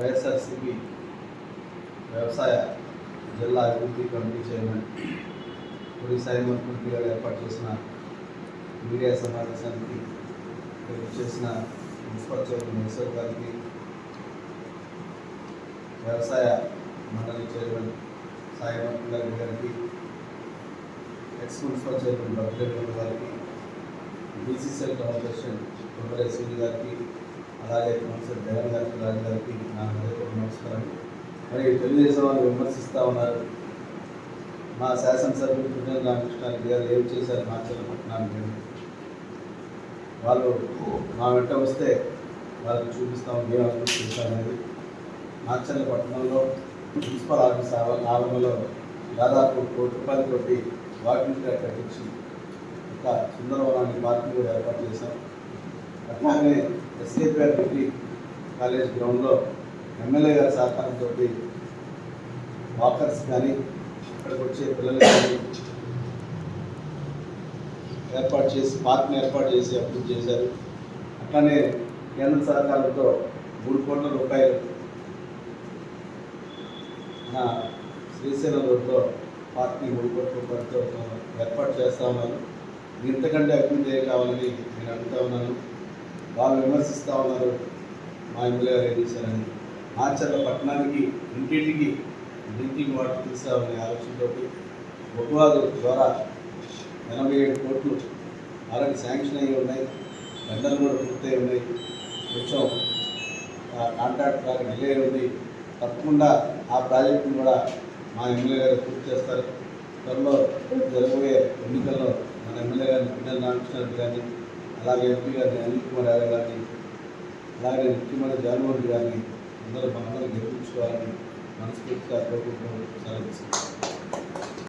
వైఎస్ఆర్సిపి వ్యవసాయ జిల్లా అభివృద్ధి కమిటీ చైర్మన్ గుడి సాయి గారు ఏర్పాటు చేసిన మీడియా సమావేశానికి చేసిన మున్సిపల్ చైర్మన్ ఈశ్వర్ గారికి వ్యవసాయ మండలి చైర్మన్ సాయి మత్మూర్తి గారికి ఎక్స్ మున్సిపల్ చైర్మన్ భద్రేశ్వర గారికి బీసీసీఎల్ కౌన్సిల్ ప్రిపరేషన్ గారికి అలాగే ప్రొఫెసర్ జగన్ గారికి రాజు గారికి నా హృదయపూర్వక నమస్కారం. మరి తెలుగుదేశం వాళ్ళు విమర్శిస్తూ ఉన్నారు. మా శాసనసభ్యులు పుట్టిన రామకృష్ణారెడ్డి గారు ఏం చేశారు మాచర్ల పట్టణానికి వాళ్ళు మా వెంట వస్తే వాళ్ళకి చూపిస్తాం ఏం అభివృద్ధి చేశామనేది మాచర్ల పట్టణంలో మున్సిపల్ ఆఫీస్ ఆవ- ఆవరణలో దాదాపు కోటి రూపాయలు కొట్టి వాకింగ్ ట్రాక్ కట్టించి ఒక సుందరవనాన్ని పార్కింగ్ ఏర్పాటు చేశాం. అట్లాగే ఎస్కేపీఆర్ డిగ్రీ కాలేజ్ గ్రౌండ్లో ఎమ్మెల్యే గారి సహకారంతో వాకర్స్ కానీ ఇక్కడికి వచ్చే పిల్లలకి కానీ ఏర్పాటు చేసి పార్క్ని ఏర్పాటు చేసి అభివృద్ధి చేశారు. అట్లానే కేంద్ర సహకారంతో మూడు కోట్ల రూపాయలు శ్రీశైలం రోడ్లో పార్క్ని మూడు కోట్ల రూపాయలతో ఏర్పాటు చేస్తా ఉన్నాను ఇంతకంటే అభివృద్ధి కావాలని నేను అడుగుతా ఉన్నాను. వాళ్ళు విమర్శిస్తూ ఉన్నారు. మా ఎమ్మెల్యే గారు ఏం చేశారని ఆచరణ పట్టణానికి ఇంటింటికి డ్రింకింగ్ వాటర్ తీసుకోవాలనే ఆలోచనతో బొగ్గువాదు ద్వారా ఎనభై ఏడు కోట్లు ఆల్రెడీ శాంక్షన్ అయ్యి ఉన్నాయి. టెండర్లు కూడా పూర్తయి ఉన్నాయి. కొంచెం ఆ కాంట్రాక్ట్ బాగా డిలే ఉంది. తప్పకుండా ఆ ప్రాజెక్టును కూడా మా ఎమ్మెల్యే గారు పూర్తి చేస్తారు. త్వరలో జరగబోయే ఎన్నికల్లో మన ఎమ్మెల్యే గారిని పిల్లలు రామకృష్ణారెడ్డి గారిని అలాగే ఎంపీ గారిని అనిల్ కుమార్ యాదవ్ గారిని అలాగే ముఖ్యమంత్రి జగన్మోహన్ గారిని అందరూ మనందరూ గెలిపించుకోవాలని మనస్ఫూర్తిగా కోరుకుంటున్నాం సెలవు